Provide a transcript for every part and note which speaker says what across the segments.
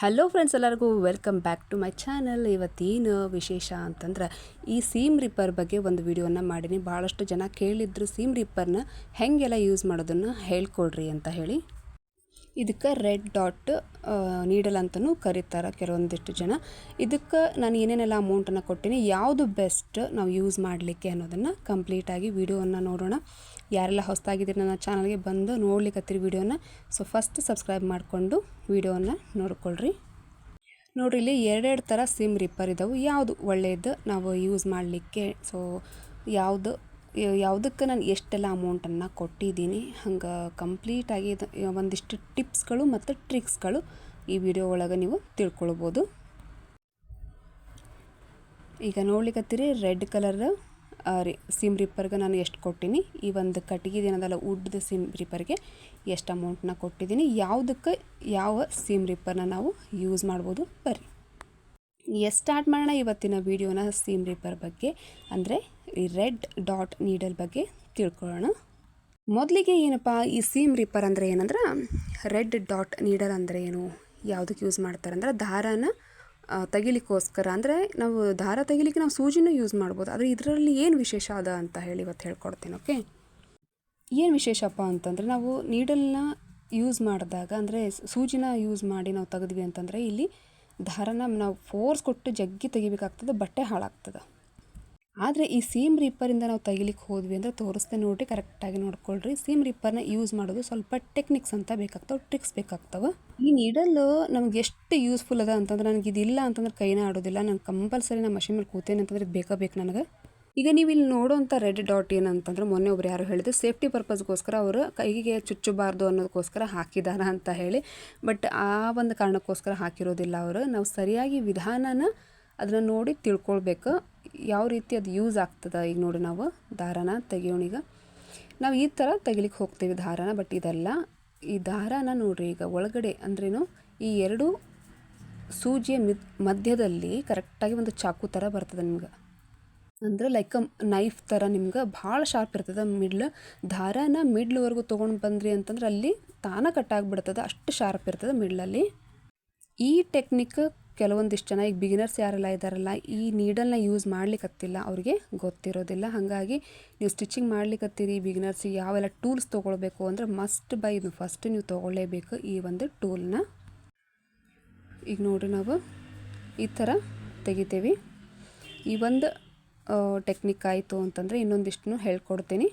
Speaker 1: Hello friends ಎಲ್ಲರಿಗೂ welcome back to my channel ಇವತ್ತೇನು ವಿಶೇಷ ಅಂತಂದ್ರೆ ಈ ಸೀಮ್ ರಿಪ್ಪರ್ ಬಗ್ಗೆ ಒಂದು ವಿಡಿಯೋನ ಮಾಡೀನಿ. ಭಾಳಷ್ಟು ಜನ ಕೇಳಿದ್ರು ಸೀಮ್ ರಿಪ್ಪರ್ನ ಹೆಂಗೆಲ್ಲ ಯೂಸ್ ಮಾಡೋದನ್ನು ಹೇಳ್ಕೊಡ್ರಿ ಅಂತ ಹೇಳಿ. ಇದಕ್ಕೆ ರೆಡ್ ಡಾಟ್ ನೀಡಲ್ ಅಂತಲೂ ಕರೀತಾರೆ ಕೆಲವೊಂದಿಷ್ಟು ಜನ. ಇದಕ್ಕೆ ನಾನು ಏನೇನೆಲ್ಲ ಅಮೌಂಟನ್ನು ಕೊಟ್ಟಿನಿ ಯಾವುದು ಬೆಸ್ಟ್ ನಾವು ಯೂಸ್ ಮಾಡಲಿಕ್ಕೆ ಅನ್ನೋದನ್ನು ಕಂಪ್ಲೀಟಾಗಿ ವಿಡಿಯೋವನ್ನು ನೋಡೋಣ. ಯಾರೆಲ್ಲ ಹೊಸದಾಗಿದ್ದೀರಿ ನನ್ನ ಚಾನಲ್ಗೆ ಬಂದು ನೋಡ್ಲಿಕ್ಕತ್ತಿರಿ ವಿಡಿಯೋನ, ಸೊ ಫಸ್ಟ್ ಸಬ್ಸ್ಕ್ರೈಬ್ ಮಾಡಿಕೊಂಡು ವಿಡಿಯೋನ ನೋಡ್ಕೊಳ್ರಿ. ನೋಡ್ರಿ, ಇಲ್ಲಿ ಎರಡೆರಡು ಥರ ಸಿಮ್ ರಿಪ್ಪರ್ ಇದ್ದಾವೆ ಯಾವುದು ಒಳ್ಳೆಯದು ನಾವು ಯೂಸ್ ಮಾಡಲಿಕ್ಕೆ ಸೊ ಯಾವುದು ಯಾವುದಕ್ಕೆ ನಾನು ಎಷ್ಟೆಲ್ಲ ಅಮೌಂಟನ್ನು ಕೊಟ್ಟಿದ್ದೀನಿ, ಹಂಗೆ ಕಂಪ್ಲೀಟಾಗಿ ಇದು ಒಂದಿಷ್ಟು ಟಿಪ್ಸ್ಗಳು ಮತ್ತು ಟ್ರಿಕ್ಸ್ಗಳು ಈ ವಿಡಿಯೋ ಒಳಗೆ ನೀವು ತಿಳ್ಕೊಳ್ಬೋದು. ಈಗ ನೋಡ್ಲಿಕ್ಕತ್ತೀರಿ ರೆಡ್ ಕಲರ್ ರೀ ಸಿಮ್ ರಿಪ್ಪರ್ಗೆ ನಾನು ಎಷ್ಟು ಕೊಟ್ಟಿನಿ. ಈ ಒಂದು ಕಟ್ಟಿಗೆ ದಿನದಲ್ಲ ಉಡ್ದ ಸಿಮ್ ರಿಪ್ಪರ್ಗೆ ಎಷ್ಟು ಅಮೌಂಟನ್ನ ಕೊಟ್ಟಿದ್ದೀನಿ ಯಾವುದಕ್ಕೆ ಯಾವ ಸಿಮ್ ರಿಪ್ಪರ್ನ ನಾವು ಯೂಸ್ ಮಾಡ್ಬೋದು, ಬರ್ರಿ. ಎಸ್ ಸ್ಟಾರ್ಟ್ ಮಾಡೋಣ ಇವತ್ತಿನ ವಿಡಿಯೋನ ಸೀಮ್ ರೀಪರ್ ಬಗ್ಗೆ. ಅಂದರೆ ಈ ರೆಡ್ ಡಾಟ್ ನೀಡಲ್ ಬಗ್ಗೆ ತಿಳ್ಕೊಳ್ಳೋಣ. ಮೊದಲಿಗೆ ಏನಪ್ಪ, ಈ ಸೀಮ್ ರೀಪರ್ ಅಂದರೆ ಏನಂದ್ರೆ, ರೆಡ್ ಡಾಟ್ ನೀಡಲ್ ಅಂದರೆ ಏನು ಯಾವುದಕ್ಕೆ ಯೂಸ್ ಮಾಡ್ತಾರೆ ಅಂದರೆ ದಾರಾನ ತೆಗಿಲಿಕ್ಕೋಸ್ಕರ. ಅಂದರೆ ನಾವು ದಾರ ತೆಗಿಲಿಕ್ಕೆ ನಾವು ಸೂಜಿನೂ ಯೂಸ್ ಮಾಡ್ಬೋದು. ಆದರೆ ಇದರಲ್ಲಿ ಏನು ವಿಶೇಷ ಅದ ಅಂತ ಹೇಳಿ ಇವತ್ತು ಹೇಳ್ಕೊಡ್ತೀನಿ ಓಕೆ ಏನು ವಿಶೇಷಪ್ಪ ಅಂತಂದರೆ, ನಾವು ನೀಡಲ್ನ ಯೂಸ್ ಮಾಡಿದಾಗ, ಅಂದರೆ ಸೂಜಿನ ಯೂಸ್ ಮಾಡಿ ನಾವು ತೆಗೆದ್ವಿ ಅಂತಂದರೆ ಇಲ್ಲಿ ದಾರನ ನಾವು ಫೋರ್ಸ್ ಕೊಟ್ಟು ಜಗ್ಗಿ ತೆಗಿಬೇಕಾಗ್ತದೆ, ಬಟ್ಟೆ ಹಾಳಾಗ್ತದೆ. ಆದರೆ ಈ ಸೀಮ್ ರೀಪರಿಂದ ನಾವು ತೆಗಿಲಿಕ್ಕೆ ಹೋದ್ವಿ ಅಂದರೆ ತೋರಿಸ್ದೆ ನೋಡಿರಿ ಕರೆಕ್ಟಾಗಿ ನೋಡ್ಕೊಳ್ರಿ. ಸೀಮ್ ರೀಪರ್ನ ಯೂಸ್ ಮಾಡೋದು ಸ್ವಲ್ಪ ಟೆಕ್ನಿಕ್ಸ್ ಅಂತ ಬೇಕಾಗ್ತವೆ ಟ್ರಿಕ್ಸ್ ಬೇಕಾಗ್ತವೆ. ಈ ನೀಡಲ್ಲು ನಮ್ಗೆ ಎಷ್ಟು ಯೂಸ್ಫುಲ್ ಅದ ಅಂತಂದ್ರೆ, ನನಗೆ ಇದಿಲ್ಲ ಅಂತಂದ್ರೆ ಕೈನ ಆಡೋದಿಲ್ಲ. ನಾನು ಕಂಪಲ್ಸರಿ ನಾನು ಮಷಿನ್ ಮೇಲೆ ಕೂತೇನೆ ಅಂತಂದ್ರೆ ಇದು ನನಗೆ. ಈಗ ನೀವು ಇಲ್ಲಿ ನೋಡೋಂಥ ರೆಡ್ ಡಾಟ್ ಏನಂತಂದ್ರೆ ಮೊನ್ನೆ ಒಬ್ರು ಯಾರು ಹೇಳಿದ್ರು ಸೇಫ್ಟಿ ಪರ್ಪಸ್ಗೋಸ್ಕರ ಅವರು ಕೈಗೆ ಚುಚ್ಚಬಾರ್ದು ಅನ್ನೋದಕ್ಕೋಸ್ಕರ ಹಾಕಿದಾರ ಅಂತ ಹೇಳಿ. ಬಟ್ ಆ ಒಂದು ಕಾರಣಕ್ಕೋಸ್ಕರ ಹಾಕಿರೋದಿಲ್ಲ ಅವರು. ನಾವು ಸರಿಯಾಗಿ ವಿಧಾನನ ಅದನ್ನು ನೋಡಿ ತಿಳ್ಕೊಳ್ಬೇಕು. ಯಾವ ರೀತಿ ಅದು ಯೂಸ್ ಆಗ್ತದೆ ಈಗ ನೋಡಿ ನಾವು, ದಾರಾನ ತೆಗಿಯೋಣೀಗ ನಾವು ಈ ಥರ ತೆಗಿಲಿಕ್ಕೆ ಹೋಗ್ತೀವಿ ದಾರಾನ ಬಟ್ ಇದೆಲ್ಲ ಈ ದಾರಾನ ನೋಡಿರಿ ಈಗ ಒಳಗಡೆ ಅಂದ್ರೇನು, ಈ ಎರಡು ಸೂಜಿಯ ಮಿದ್ ಮಧ್ಯದಲ್ಲಿ ಕರೆಕ್ಟಾಗಿ ಒಂದು ಚಾಕು ಥರ ಬರ್ತದೆ ನಿಮ್ಗೆ. ಅಂದ್ರೆ ಲೈಕ್ ನೈಫ್ ಥರ ನಿಮ್ಗೆ ಭಾಳ ಶಾರ್ಪ್ ಇರ್ತದೆ. ಮಿಡ್ಲ್ ದಾರಾನ ಮಿಡ್ಲ್ವರೆಗೂ ತೊಗೊಂಡು ಬಂದ್ರಿ ಅಂತಂದ್ರೆ ಅಲ್ಲಿ ತಾನ ಕಟ್ಟಾಗ್ಬಿಡ್ತದೆ ಅಷ್ಟು ಶಾರ್ಪ್ ಇರ್ತದೆ ಮಿಡ್ಲಲ್ಲಿ. ಈ ಟೆಕ್ನಿಕ್ ಕೆಲವೊಂದಿಷ್ಟು ಜನ ಈಗ ಬಿಗಿನರ್ಸ್ ಯಾರೆಲ್ಲ ಇದ್ದಾರಲ್ಲ, ಈ ನೀಡಲ್ನ ಯೂಸ್ ಮಾಡ್ಲಿಕ್ಕತ್ತಿಲ್ಲ ಅವ್ರಿಗೆ ಗೊತ್ತಿರೋದಿಲ್ಲ. ಹಾಗಾಗಿ ನೀವು ಸ್ಟಿಚಿಂಗ್ ಮಾಡ್ಲಿಕ್ಕತ್ತೀರಿ ಬಿಗಿನರ್ಸಿಗೆ ಯಾವೆಲ್ಲ ಟೂಲ್ಸ್ ತೊಗೊಳ್ಬೇಕು ಅಂದರೆ ಮಸ್ಟ್ ಬೈ ಇದು ಫಸ್ಟ್ ನೀವು ತೊಗೊಳ್ಳೇಬೇಕು ಈ ಒಂದು ಟೂಲ್ನ ಈಗ ನೋಡಿರಿ ನಾವು ಈ ಥರ ತೆಗಿತೀವಿ. ಈ ಒಂದು ಟೆಕ್ನಿಕ್ ಆಯಿತು ಅಂತಂದರೆ ಇನ್ನೊಂದಿಷ್ಟು ಹೇಳ್ಕೊಡ್ತೀನಿ.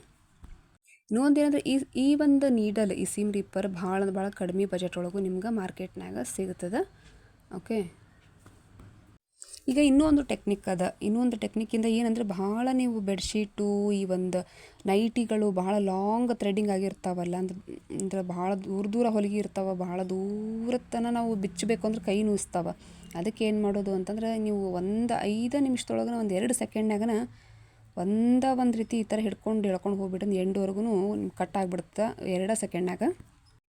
Speaker 1: ಇನ್ನೊಂದು ಏನಂದ್ರೆ ಈ ಈ ಒಂದು ನೀಡಲ್ ಈ ಸಿಮ್ ರೀಪರ್ ಭಾಳ ಭಾಳ ಕಡಿಮೆ ಬಜೆಟ್ ಒಳಗೂ ನಿಮ್ಗೆ ಮಾರ್ಕೆಟ್ನಾಗ ಸಿಗ್ತದೆ. ಓಕೆ ಈಗ ಇನ್ನೂ ಒಂದು ಟೆಕ್ನಿಕ್ ಅದ. ಇನ್ನೊಂದು ಟೆಕ್ನಿಕ್ಕಿಂದ ಏನಂದರೆ ಭಾಳ ನೀವು ಬೆಡ್ಶೀಟು ಈ ಒಂದು ನೈಟಿಗಳು ಭಾಳ ಲಾಂಗ್ ಥ್ರೆಡಿಂಗ್ ಆಗಿರ್ತಾವಲ್ಲ ಅಂದ್ರೆ ಅಂದ್ರೆ ಭಾಳ ದೂರ ದೂರ ಹೊಲಿಗೆ ಇರ್ತಾವೆ, ಭಾಳ ದೂರ ತನಕ ನಾವು ಬಿಚ್ಚಬೇಕು ಅಂದ್ರೆ ಕೈ ನುಯಿಸ್ತಾವೆ ಅದಕ್ಕೆ ಏನು ಮಾಡೋದು ಅಂತಂದ್ರೆ ನೀವು ಒಂದು ಐದು ನಿಮಿಷದೊಳಗೆ ಒಂದು ಎರಡು ಸೆಕೆಂಡ್ನಾಗನ ಒಂದ ಒಂದು ರೀತಿ ಈ ಥರ ಹಿಡ್ಕೊಂಡು ಎಳ್ಕೊಂಡು ಹೋಗ್ಬಿಟ್ಟು ಎಂಡ್ವರೆಗೂ ಕಟ್ ಆಗಿಬಿಡುತ್ತೆ ಎರಡು ಸೆಕೆಂಡ್ನಾಗ.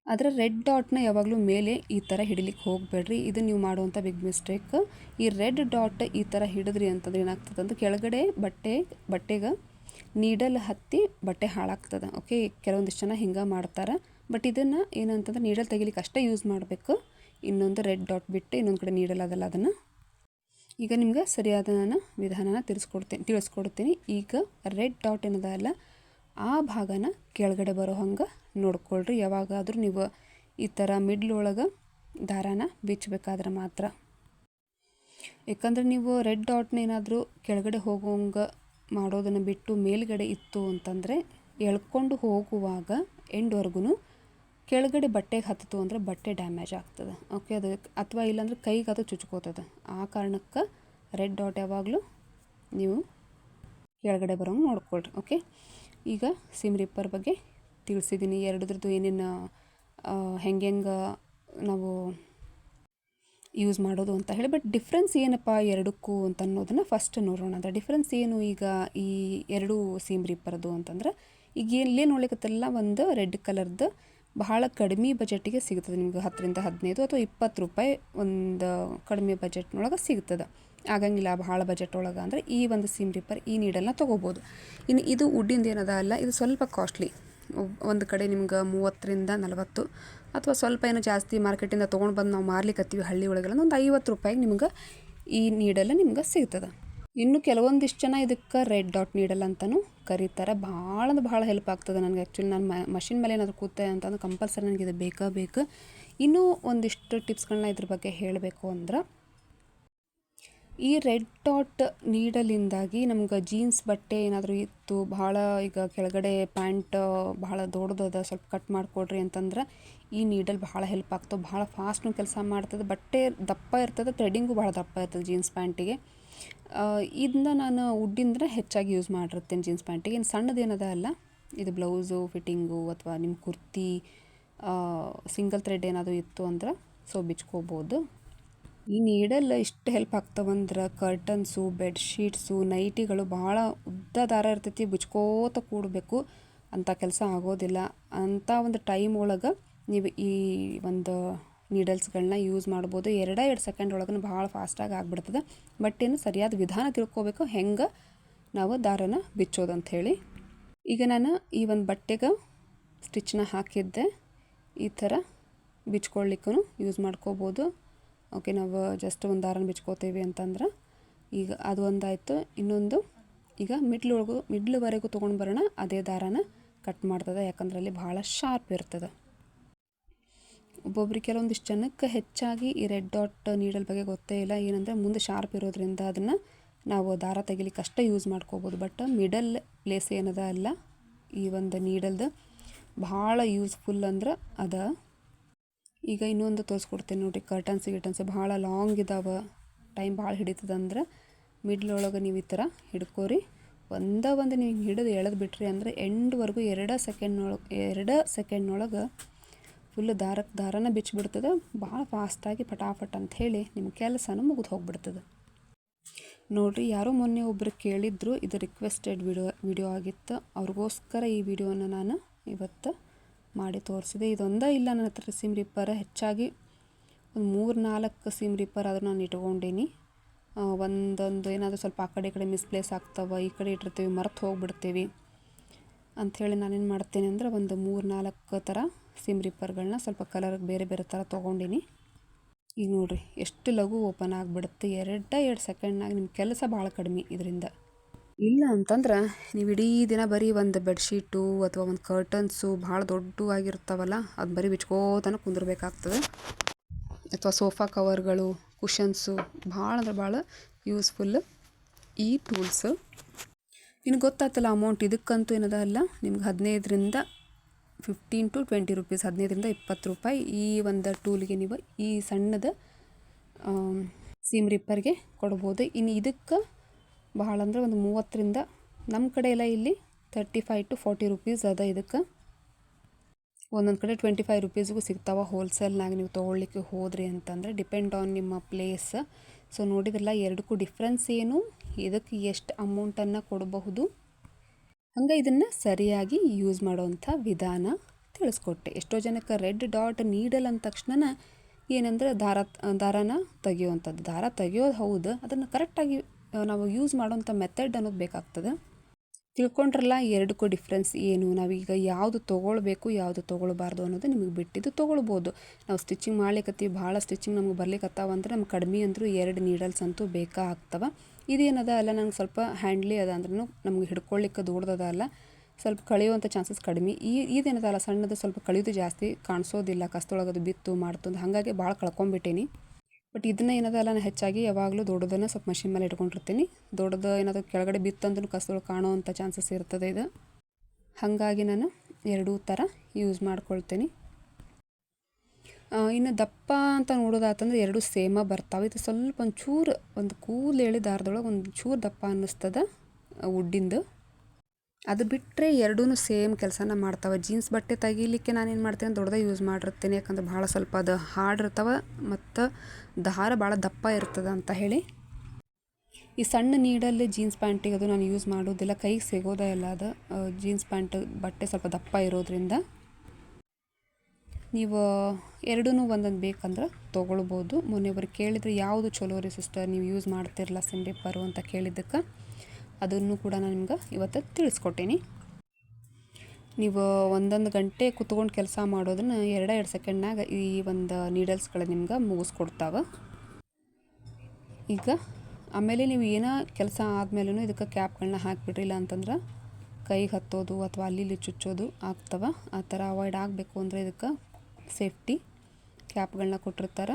Speaker 1: ಅದರ ರೆಡ್ ಡಾಟ್ನ ಯಾವಾಗಲೂ ಮೇಲೆ ಈ ಥರ ಹಿಡಿಲಿಕ್ಕೆ ಹೋಗಬೇಡ್ರಿ. ಇದು ನೀವು ಮಾಡುವಂಥ ಬಿಗ್ ಮಿಸ್ಟೇಕ್ ಈ ರೆಡ್ ಡಾಟ್ ಈ ಥರ ಹಿಡಿದ್ರಿ ಅಂತಂದ್ರೆ ಏನಾಗ್ತದೆ ಅಂದ್ರೆ ಕೆಳಗಡೆ ಬಟ್ಟೆ, ಬಟ್ಟೆಗೆ ನೀಡಲ್ ಹತ್ತಿ ಬಟ್ಟೆ ಹಾಳಾಗ್ತದೆ. ಓಕೆ ಕೆಲವೊಂದಿಷ್ಟು ಜನ ಹಿಂಗೆ ಮಾಡ್ತಾರೆ. ಬಟ್ ಇದನ್ನು ಏನಂತಂದ್ರೆ ನೀಡಲ್ ತೆಗಿಲಿಕ್ಕೆ ಅಷ್ಟೇ ಯೂಸ್ ಮಾಡಬೇಕು. ಇನ್ನೊಂದು ರೆಡ್ ಡಾಟ್ ಬಿಟ್ಟು ಇನ್ನೊಂದು ಕಡೆ ನೀಡಲಾದಲ್ಲ ಅದನ್ನು ಈಗ ನಿಮ್ಗೆ ಸರಿಯಾದ ನಾನು ವಿಧಾನನ ತಿಳಿಸ್ಕೊಡ್ತೀನಿ ತಿಳಿಸ್ಕೊಡ್ತೀನಿ. ಈಗ ರೆಡ್ ಡಾಟ್ ಏನದಲ್ಲ ಆ ಭಾಗನ ಕೆಳಗಡೆ ಬರೋ ಹಂಗೆ ನೋಡ್ಕೊಳ್ರಿ. ಯಾವಾಗಾದರೂ ನೀವು ಈ ಥರ ಮಿಡ್ಲ್ ಒಳಗೆ ದಾರಾನ ಬಿಚ್ಚಬೇಕಾದ್ರೆ ಮಾತ್ರ. ಯಾಕಂದರೆ ನೀವು ರೆಡ್ ಡಾಟ್ನ ಏನಾದರೂ ಕೆಳಗಡೆ ಹೋಗೋಂಗೆ ಮಾಡೋದನ್ನು ಬಿಟ್ಟು ಮೇಲ್ಗಡೆ ಇತ್ತು ಅಂತಂದರೆ ಎಳ್ಕೊಂಡು ಹೋಗುವಾಗ ಎಂಡ್ವರೆಗೂ ಕೆಳಗಡೆ ಬಟ್ಟೆಗೆ ಹತ್ತಿತು ಅಂದರೆ ಬಟ್ಟೆ ಡ್ಯಾಮೇಜ್ ಆಗ್ತದೆ. ಓಕೆ ಅದು ಅಥವಾ ಇಲ್ಲಾಂದ್ರೆ ಕೈಗೆ ಅದು ಚುಚ್ಕೋತದೆ. ಆ ಕಾರಣಕ್ಕೆ ರೆಡ್ ಡಾಟ್ ಯಾವಾಗಲೂ ನೀವು ಕೆಳಗಡೆ ಬರೋಂಗೆ ನೋಡ್ಕೊಳ್ರಿ ಓಕೆ ಈಗ ಸಿಮ್ ರಿಪ್ಪರ್ ಬಗ್ಗೆ ತಿಳಿಸಿದ್ದೀನಿ ಎರಡದ್ರದ್ದು ಏನೇನು ಹೆಂಗೆ ಹೆಂಗೆ ನಾವು ಯೂಸ್ ಮಾಡೋದು ಅಂತ ಹೇಳಿ. ಬಟ್ ಡಿಫ್ರೆನ್ಸ್ ಏನಪ್ಪ ಎರಡಕ್ಕೂ ಅಂತ ಅನ್ನೋದನ್ನು ಫಸ್ಟ್ ನೋಡೋಣ. ಅಂದರೆ ಡಿಫ್ರೆನ್ಸ್ ಏನು ಈಗ ಈ ಎರಡು ಸೀಮ್ ರಿಪ್ಪರ್ದು ಅಂತಂದ್ರೆ, ಈಗ ಎಲ್ಲೇ ನೋಡ್ಲಿಕ್ಕತ್ತೆಲ್ಲ ಒಂದು ರೆಡ್ ಕಲರ್ದು ಬಹಳ ಕಡಿಮೆ ಬಜೆಟಿಗೆ ಸಿಗ್ತದೆ. ನಿಮ್ಗೆ ಹತ್ತರಿಂದ ಹದಿನೈದು ಅಥವಾ ಇಪ್ಪತ್ತು ರೂಪಾಯಿ ಒಂದು ಕಡಿಮೆ ಬಜೆಟ್ನೊಳಗೆ ಸಿಗ್ತದೆ. ಆಗಂಗಿಲ್ಲ ಭಾಳ ಬಜೆಟ್ ಒಳಗೆ ಅಂದರೆ ಈ ಒಂದು ಸಿಮ್ ರಿಪ್ಪರ್ ಈ ನೀಡಲ್ನ ತೊಗೋಬೋದು. ಇನ್ನು ಇದು ವುಡ್ಡಿಂದ ಏನದ ಅಲ್ಲ, ಇದು ಸ್ವಲ್ಪ ಕಾಸ್ಟ್ಲಿ ಒಂದು ಕಡೆ ನಿಮ್ಗೆ ಮೂವತ್ತರಿಂದ ನಲವತ್ತು ಅಥವಾ ಸ್ವಲ್ಪ ಏನೋ ಜಾಸ್ತಿ ಮಾರ್ಕೆಟಿಂದ ತೊಗೊಂಡು ಬಂದು ನಾವು ಮಾರ್ಲಿಕ್ಕೆ ಹತ್ತೀವಿ ಹಳ್ಳಿ ಒಳಗೆಲ್ಲ, ಒಂದು ಐವತ್ತು ರೂಪಾಯಿಗೆ ನಿಮ್ಗೆ ಈ ನೀಡೆಲ್ಲ ನಿಮ್ಗೆ ಸಿಗ್ತದೆ. ಇನ್ನು ಕೆಲವೊಂದಿಷ್ಟು ಜನ ಇದಕ್ಕೆ ರೆಡ್ ಡಾಟ್ ನೀಡಲ್ ಅಂತಲೂ ಕರೀತಾರೆ. ಭಾಳ ಅಂದ್ರೆ ಭಾಳ ಹೆಲ್ಪ್ ಆಗ್ತದೆ ನನಗೆ ಆ್ಯಕ್ಚುಲಿ ನಾನು ಮಷಿನ್ ಮೇಲೆ ಏನಾದರೂ ಕೂತೆ ಅಂತಂದ್ರೆ ಕಂಪಲ್ಸರಿ ನನಗೆ ಇದು ಬೇಕಾ ಬೇಕು. ಇನ್ನೂ ಒಂದಿಷ್ಟು ಟಿಪ್ಸ್ಗಳನ್ನ ಇದ್ರ ಬಗ್ಗೆ ಹೇಳಬೇಕು ಅಂದ್ರೆ, ಈ ರೆಡ್ ಡಾಟ್ ನೀಡಲಿಂದಾಗಿ ನಮ್ಗೆ ಜೀನ್ಸ್ ಬಟ್ಟೆ ಏನಾದರೂ ಇತ್ತು, ಭಾಳ ಈಗ ಕೆಳಗಡೆ ಪ್ಯಾಂಟ್ ಭಾಳ ದೊಡ್ಡದದ, ಸ್ವಲ್ಪ ಕಟ್ ಮಾಡಿಕೊಡ್ರಿ ಅಂತಂದ್ರೆ ಈ ನೀಡಲ್ ಭಾಳ ಹೆಲ್ಪ್ ಆಗ್ತವೆ ಭಾಳ ಫಾಸ್ಟ್ನು ಕೆಲಸ ಮಾಡ್ತದೆ. ಬಟ್ಟೆ ದಪ್ಪ ಇರ್ತದೆ ಥ್ರೆಡಿಂಗು ಭಾಳ ದಪ್ಪ ಇರ್ತದೆ ಜೀನ್ಸ್ ಪ್ಯಾಂಟಿಗೆ ಇದನ್ನ ನಾನು ಉಡ್ಡಿಂದ್ರೆ ಹೆಚ್ಚಾಗಿ ಯೂಸ್ ಮಾಡಿರ್ತೇನೆ ಜೀನ್ಸ್ ಪ್ಯಾಂಟಿಗೆ ಇನ್ನು ಸಣ್ಣದೇನದ ಅಲ್ಲ, ಇದು ಬ್ಲೌಸು ಫಿಟ್ಟಿಂಗು ಅಥವಾ ನಿಮ್ಮ ಕುರ್ತಿ ಸಿಂಗಲ್ ಥ್ರೆಡ್ ಏನಾದರೂ ಇತ್ತು ಅಂದ್ರೆ ಸೊ ಬಿಚ್ಕೋಬೋದು. ಈ ನೀಡಲ್ ಇಷ್ಟು ಹೆಲ್ಪ್ ಆಗ್ತವಂದ್ರೆ ಕರ್ಟನ್ಸು ಬೆಡ್ಶೀಟ್ಸು ನೈಟಿಗಳು ಭಾಳ ಉದ್ದ ದಾರ ಇರ್ತೈತಿ, ಬಿಚ್ಕೋತ ಕೂಡಬೇಕು. ಅಂಥ ಕೆಲಸ ಆಗೋದಿಲ್ಲ. ಅಂಥ ಒಂದು ಟೈಮ್ ಒಳಗೆ ನೀವು ಈ ಒಂದು ನೀಡಲ್ಸ್ಗಳನ್ನ ಯೂಸ್ ಮಾಡ್ಬೋದು. ಎರಡೇ ಎರಡು ಸೆಕೆಂಡ್ ಒಳಗೂ ಭಾಳ ಫಾಸ್ಟಾಗಿ ಆಗ್ಬಿಡ್ತದೆ. ಬಟ್ ಏನು ಸರಿಯಾದ ವಿಧಾನ ತಿಳ್ಕೊಬೇಕು. ಹೆಂಗೆ ನಾವು ದಾರನ ಬಿಚ್ಚೋದು ಅಂಥೇಳಿ ಈಗ ನಾನು ಈ ಒಂದು ಬಟ್ಟೆಗೆ ಸ್ಟಿಚ್ನ ಹಾಕಿದ್ದೆ. ಈ ಥರ ಬಿಚ್ಕೊಳ್ಳಿಕ್ಕೂ ಯೂಸ್ ಮಾಡ್ಕೋಬೋದು. ಓಕೆ ನಾವು ಜಸ್ಟ್ ಒಂದು ದಾರನ ಬಿಚ್ಕೋತೀವಿ ಅಂತಂದ್ರೆ ಈಗ ಅದು ಒಂದಾಯಿತು. ಇನ್ನೊಂದು ಈಗ ಮಿಡ್ಲೊಳಗು ಮಿಡ್ಲ್ವರೆಗೂ ತೊಗೊಂಡು ಬರೋಣ. ಅದೇ ದಾರನ ಕಟ್ ಮಾಡ್ತದೆ. ಯಾಕಂದ್ರೆ ಅಲ್ಲಿ ಭಾಳ ಶಾರ್ಪ್ ಇರ್ತದೆ. ಒಬ್ಬೊಬ್ರಿಗೆ ಕೆಲವೊಂದಿಷ್ಟು ಜನಕ್ಕೆ ಹೆಚ್ಚಾಗಿ ಈ ರೆಡ್ ಡಾಟ್ ನೀಡಲ್ ಬಗ್ಗೆ ಗೊತ್ತೇ ಇಲ್ಲ. ಏನಂದರೆ ಮುಂದೆ ಶಾರ್ಪ್ ಇರೋದ್ರಿಂದ ಅದನ್ನು ನಾವು ದಾರ ತೆಗಿಲಿಕ್ಕೆ ಅಷ್ಟೇ ಯೂಸ್ ಮಾಡ್ಕೋಬೋದು. ಬಟ್ ಮಿಡಲ್ ಪ್ಲೇಸ್ ಏನದ ಅಲ್ಲ, ಈ ಒಂದು ನೀಡಲ್ದು ಭಾಳ ಯೂಸ್ಫುಲ್ ಅಂದ್ರೆ ಅದ. ಈಗ ಇನ್ನೊಂದು ತೋರಿಸ್ಕೊಡ್ತೀನಿ ನೋಡಿರಿ ಕರ್ಟನ್ಸ್ ಗಿಟನ್ಸ್ ಭಾಳ ಲಾಂಗ್ ಇದಾವೆ ಟೈಮ್ ಭಾಳ ಹಿಡಿತದಂದ್ರೆ ಮಿಡ್ಲ್ ಒಳಗೆ ನೀವು ಈ ಥರ ಹಿಡ್ಕೋರಿ. ಒಂದೇ ಒಂದು ನೀವು ಹಿಡಿದು ಎಳೆದು ಬಿಟ್ರಿ ಅಂದರೆ ಎಂಡ್ವರೆಗೂ ಎರಡು ಸೆಕೆಂಡ್ನೊಳಗೆ ಎರಡು ಸೆಕೆಂಡ್ನೊಳಗೆ ಫುಲ್ ದಾರಕ್ಕೆ ದಾರನ ಬಿಚ್ಚಿಬಿಡ್ತದೆ. ಭಾಳ ಫಾಸ್ಟಾಗಿ ಪಟಾಫಟ್ ಅಂತ ಹೇಳಿ ನಿಮ್ಮ ಕೆಲಸನೂ ಮುಗಿದು ಹೋಗ್ಬಿಡ್ತದೆ. ನೋಡಿರಿ, ಯಾರೋ ಮೊನ್ನೆ ಒಬ್ಬರು ಕೇಳಿದ್ರು, ಇದು ರಿಕ್ವೆಸ್ಟೆಡ್ ವಿಡಿಯೋ ವಿಡಿಯೋ ಆಗಿತ್ತು. ಅವ್ರಿಗೋಸ್ಕರ ಈ ವಿಡಿಯೋನ ನಾನು ಇವತ್ತು ಮಾಡಿ ತೋರಿಸಿದೆ. ಇದೊಂದೇ ಇಲ್ಲ, ನನ್ನ ಹತ್ರ ಸಿಮ್ ರಿಪ್ಪರ್ ಹೆಚ್ಚಾಗಿ ಒಂದು ಮೂರು ನಾಲ್ಕು ಸಿಮ್ ರಿಪ್ಪರ್ ಆದರೂ ನಾನು ಇಟ್ಕೊಂಡೀನಿ. ಒಂದೊಂದು ಏನಾದರೂ ಸ್ವಲ್ಪ ಆ ಕಡೆ ಈ ಕಡೆ ಮಿಸ್ಪ್ಲೇಸ್ ಆಗ್ತವೆ, ಈ ಕಡೆ ಇಟ್ಟಿರ್ತೀವಿ, ಮರೆತು ಹೋಗ್ಬಿಡ್ತೀವಿ. ಅಂಥೇಳಿ ನಾನೇನು ಮಾಡ್ತೇನೆ ಅಂದರೆ ಒಂದು ಮೂರು ನಾಲ್ಕು ಥರ ಸಿಮ್ ರಿಪ್ಪರ್ಗಳನ್ನ ಸ್ವಲ್ಪ ಕಲರ್ ಬೇರೆ ಬೇರೆ ಥರ ತೊಗೊಂಡಿನಿ. ಈಗ ನೋಡಿರಿ, ಎಷ್ಟು ಲಘು ಓಪನ್ ಆಗಿಬಿಡುತ್ತೆ. ಎರಡ ಎರಡು ಸೆಕೆಂಡ್ನಾಗ ನಿಮ್ಮ ಕೆಲಸ ಭಾಳ ಕಡಿಮೆ ಇದರಿಂದ. ಇಲ್ಲ ಅಂತಂದ್ರೆ, ನೀವು ಇಡೀ ದಿನ ಬರೀ ಒಂದು ಬೆಡ್ಶೀಟು ಅಥವಾ ಒಂದು ಕರ್ಟನ್ಸು ಭಾಳ ದೊಡ್ಡ ಆಗಿರ್ತಾವಲ್ಲ ಅದು ಬರೀ ಬಿಚ್ಕೋತನ ಕುಂದಿರ್ಬೇಕಾಗ್ತದೆ. ಅಥವಾ ಸೋಫಾ ಕವರ್ಗಳು ಕುಷನ್ಸು ಭಾಳ ಅಂದ್ರೆ ಭಾಳ ಯೂಸ್ಫುಲ್ ಈ ಟೂಲ್ಸು. ನಿನಗೆ ಗೊತ್ತಾಗ್ತಲ್ಲ ಅಮೌಂಟ್ ಇದಕ್ಕಂತೂ ಏನದ ಅಲ್ಲ? ನಿಮ್ಗೆ ಹದಿನೈದರಿಂದ ಫಿಫ್ಟೀನ್ ಟು ಟ್ವೆಂಟಿ ರುಪೀಸ್ ಹದಿನೈದರಿಂದ ಇಪ್ಪತ್ತು ರೂಪಾಯಿ ಈ ಒಂದು ಟೂಲಿಗೆ ನೀವು ಈ ಸಣ್ಣದ ಸೀಮ್ ರಿಪ್ಪರ್ಗೆ ಕೊಡ್ಬೋದು. ಇನ್ನು ಇದಕ್ಕೆ ಭಾಳ ಅಂದ್ರೆ ಒಂದು ಮೂವತ್ತರಿಂದ ನಮ್ಮ ಕಡೆ ಎಲ್ಲ ಇಲ್ಲಿ thirty five to forty rupees ಅದ ಇದಕ್ಕೆ. ಒಂದೊಂದು ಕಡೆ ಟ್ವೆಂಟಿ ಫೈವ್ ರುಪೀಸ್ಗೂ ಸಿಗ್ತಾವೆ ಹೋಲ್ಸೇಲ್ನಾಗ ನೀವು ತೊಗೊಳ್ಲಿಕ್ಕೆ ಹೋದ್ರಿ ಅಂತಂದರೆ ಡಿಪೆಂಡ್ ಆನ್ ನಿಮ್ಮ ಪ್ಲೇಸ್ ಸೊ ನೋಡಿದ್ರಲ್ಲ, ಎರಡಕ್ಕೂ ಡಿಫ್ರೆನ್ಸ್ ಏನು? ಇದಕ್ಕೆ ಎಷ್ಟು ಅಮೌಂಟನ್ನು ಕೊಡಬಹುದು? ಹಂಗೆ ಇದನ್ನು ಸರಿಯಾಗಿ ಯೂಸ್ ಮಾಡೋವಂಥ ವಿಧಾನ ತಿಳಿಸ್ಕೊಟ್ಟೆ. ಎಷ್ಟೋ ಜನಕ್ಕೆ ರೆಡ್ ಡಾಟ್ ನೀಡಲ್ ಅಂದ ತಕ್ಷಣ ಏನಂದ್ರೆ ದಾರ, ದಾರನ ತೆಗೆಯುವಂಥದ್ದು. ದಾರ ತೆಗೆಯೋದು ಹೌದು, ಅದನ್ನು ಕರೆಕ್ಟಾಗಿ ನಾವು ಯೂಸ್ ಮಾಡೋವಂಥ ಮೆಥಡ್ ಅನ್ನೋದು ಬೇಕಾಗ್ತದೆ. ತಿಳ್ಕೊಂಡ್ರಲ್ಲ ಎರಡಕ್ಕೂ ಡಿಫ್ರೆನ್ಸ್ ಏನು? ನಾವೀಗ ಯಾವುದು ತೊಗೊಳ್ಬೇಕು, ಯಾವುದು ತೊಗೊಳ್ಬಾರ್ದು ಅನ್ನೋದು ನಿಮಗೆ ಬಿಟ್ಟಿದ್ದು ತೊಗೊಳ್ಬೋದು. ನಾವು ಸ್ಟಿಚಿಂಗ್ ಮಾಡ್ಲಿಕ್ಕತ್ತೀವಿ ಭಾಳ ಸ್ಟಿಚಿಂಗ್ ನಮ್ಗೆ ಬರ್ಲಿಕ್ಕೆ ಅಂದ್ರೆ ನಮ್ಗೆ ಕಡಿಮೆ ಅಂದರೂ ಎರಡು ನೀಡಲ್ಸ್ ಅಂತೂ ಬೇಕಾ ಆಗ್ತವೆ. ಇದೇನದ ಅಲ್ಲ, ನಂಗೆ ಸ್ವಲ್ಪ ಹ್ಯಾಂಡ್ಲಿ ಅದ ಅಂದ್ರೂ ನಮ್ಗೆ ಹಿಡ್ಕೊಳ್ಳಿಕ್ಕೆ ದೂಡ್ದದ ಅಲ್ಲ. ಸ್ವಲ್ಪ ಕಳೆಯುವಂಥ ಚಾನ್ಸಸ್ ಕಡಿಮೆ. ಈ ಇದೇನದಲ್ಲ ಸಣ್ಣದು ಸ್ವಲ್ಪ ಕಳೆಯೋದು ಜಾಸ್ತಿ ಕಾಣಿಸೋದಿಲ್ಲ ಕಸ್ತೊಳಗದು ಬಿತ್ತು, ಮಾಡ್ತು ಹಾಗಾಗಿ ಭಾಳ ಕಳ್ಕೊಂಬಿಟ್ಟೀನಿ. ಬಟ್ ಇದನ್ನ ಏನದಲ್ಲ ನಾನು ಹೆಚ್ಚಾಗಿ ಯಾವಾಗಲೂ ದೊಡ್ಡದನ್ನು ಸ್ವಲ್ಪ ಮಷಿನ್ ಮೇಲೆ ಇಟ್ಕೊಂಡಿರ್ತೀನಿ. ದೊಡ್ಡದು ಏನಾದರೂ ಕೆಳಗಡೆ ಬಿತ್ತಂದ್ರೂ ಕಾಣೋ ಕಾಣುವಂಥ ಚಾನ್ಸಸ್ ಇರ್ತದೆ ಇದು. ಹಾಗಾಗಿ ನಾನು ಎರಡೂ ಥರ ಯೂಸ್ ಮಾಡ್ಕೊಳ್ತೀನಿ. ಇನ್ನು ದಪ್ಪ ಅಂತ ನೋಡೋದಾತಂದ್ರೆ ಎರಡು ಸೇಮ ಬರ್ತಾವೆ. ಇದು ಸ್ವಲ್ಪ ಒಂದು ಚೂರು ಒಂದು ಕೂಲ್ ಎಳಿ ದಾರದೊಳಗೆ ಒಂದು ಚೂರು ದಪ್ಪ ಅನ್ನಿಸ್ತದೆ ಉಡ್ಡಿಂದು. ಅದು ಬಿಟ್ಟರೆ ಎರಡೂ ಸೇಮ್ ಕೆಲಸನ ಮಾಡ್ತಾವೆ. ಜೀನ್ಸ್ ಬಟ್ಟೆ ತೆಗಿಲಿಕ್ಕೆ ಏನು ಮಾಡ್ತೇನೆ ದೊಡ್ಡದೇ ಯೂಸ್ ಮಾಡಿರ್ತೀನಿ. ಯಾಕಂದ್ರೆ ಭಾಳ ಸ್ವಲ್ಪ ಅದು ಹಾರ್ಡ್ ಇರ್ತವೆ ಮತ್ತು ದಾರ ಭಾಳ ದಪ್ಪ ಇರ್ತದೆ ಅಂತ ಹೇಳಿ. ಈ ಸಣ್ಣ ನೀಡಲ್ಲಿ ಜೀನ್ಸ್ ಪ್ಯಾಂಟಿಗೆ ಅದು ನಾನು ಯೂಸ್ ಮಾಡೋದಿಲ್ಲ ಕೈಗೆ ಸಿಗೋದೇ ಇಲ್ಲ ಅದು. ಜೀನ್ಸ್ ಪ್ಯಾಂಟ್ ಬಟ್ಟೆ ಸ್ವಲ್ಪ ದಪ್ಪ ಇರೋದ್ರಿಂದ ನೀವು ಎರಡೂ ಒಂದೊಂದು ಬೇಕಂದ್ರೆ ತೊಗೊಳ್ಬೋದು. ಮೊನ್ನೆ ಒಬ್ಬರು ಕೇಳಿದರೆ, ಯಾವುದು ಚಲೋ ರೀ ಸಿಸ್ಟರ್ ನೀವು ಯೂಸ್ ಮಾಡ್ತಿರಲ್ಲ ಸಿಂಡಿಪ್ಪರು ಅಂತ ಕೇಳಿದ್ದಕ್ಕೆ. ಅದನ್ನು ಕೂಡ ನಾನು ನಿಮ್ಗೆ ಇವತ್ತು ತಿಳಿಸ್ಕೊಟ್ಟೀನಿ. ನೀವು ಒಂದೊಂದು ಗಂಟೆ ಕುತ್ಕೊಂಡು ಕೆಲಸ ಮಾಡೋದನ್ನು ಎರಡು ಎರಡು ಸೆಕೆಂಡ್ನಾಗ ಈ ಒಂದು ನೀಡಲ್ಸ್ಗಳು ನಿಮ್ಗೆ ಮುಗಿಸ್ಕೊಡ್ತಾವೆ. ಈಗ ಆಮೇಲೆ ನೀವು ಏನೋ ಕೆಲಸ ಆದಮೇಲೂ ಇದಕ್ಕೆ ಕ್ಯಾಪ್ಗಳನ್ನ ಹಾಕಿಬಿಡ್ರಿ ಇಲ್ಲ ಅಂತಂದ್ರೆ ಕೈಗೆ ಹತ್ತೋದು ಅಥವಾ ಅಲ್ಲಿ ಚುಚ್ಚೋದು ಆಗ್ತವೆ. ಆ ಥರ ಅವಾಯ್ಡ್ ಆಗಬೇಕು ಅಂದರೆ ಇದಕ್ಕೆ ಸೇಫ್ಟಿ ಕ್ಯಾಪ್ಗಳನ್ನ ಕೊಟ್ಟಿರ್ತಾರೆ.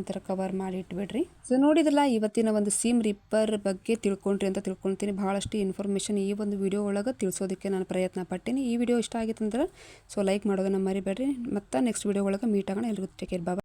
Speaker 1: ಈ ಕವರ್ ಮಾಡಿ ಇಟ್ಬಿಡ್ರಿ. ಸೊ ನೋಡಿದ್ರಲ್ಲ, ಇವತ್ತಿನ ಒಂದು ಸೀಮ್ ರಿಪ್ಪರ್ ಬಗ್ಗೆ ತಿಳ್ಕೊಂಡ್ರಿ ಅಂತ ತಿಳ್ಕೊಳ್ತೀನಿ ಭಾಳಷ್ಟು ಇನ್ಫಾರ್ಮೇಷನ್ ಈ ಒಂದು ವಿಡಿಯೋ ಒಳಗೆ ತಿಳಿಸೋದಕ್ಕೆ ನಾನು ಪ್ರಯತ್ನ ಪಟ್ಟೀನಿ. ಈ ವಿಡಿಯೋ ಇಷ್ಟ ಆಗಿತ್ತಂದ್ರೆ ಸೊ ಲೈಕ್ ಮಾಡೋದನ್ನು ಮರಿಬೇಡ್ರಿ. ಮತ್ತು ನೆಕ್ಸ್ಟ್ ವಿಡಿಯೋ ಒಳಗೆ ಮೀಟ್ ಆಗೋಣ. ಎಲ್ರಿಗೂ ಟೇಕ್ ಕೇರ್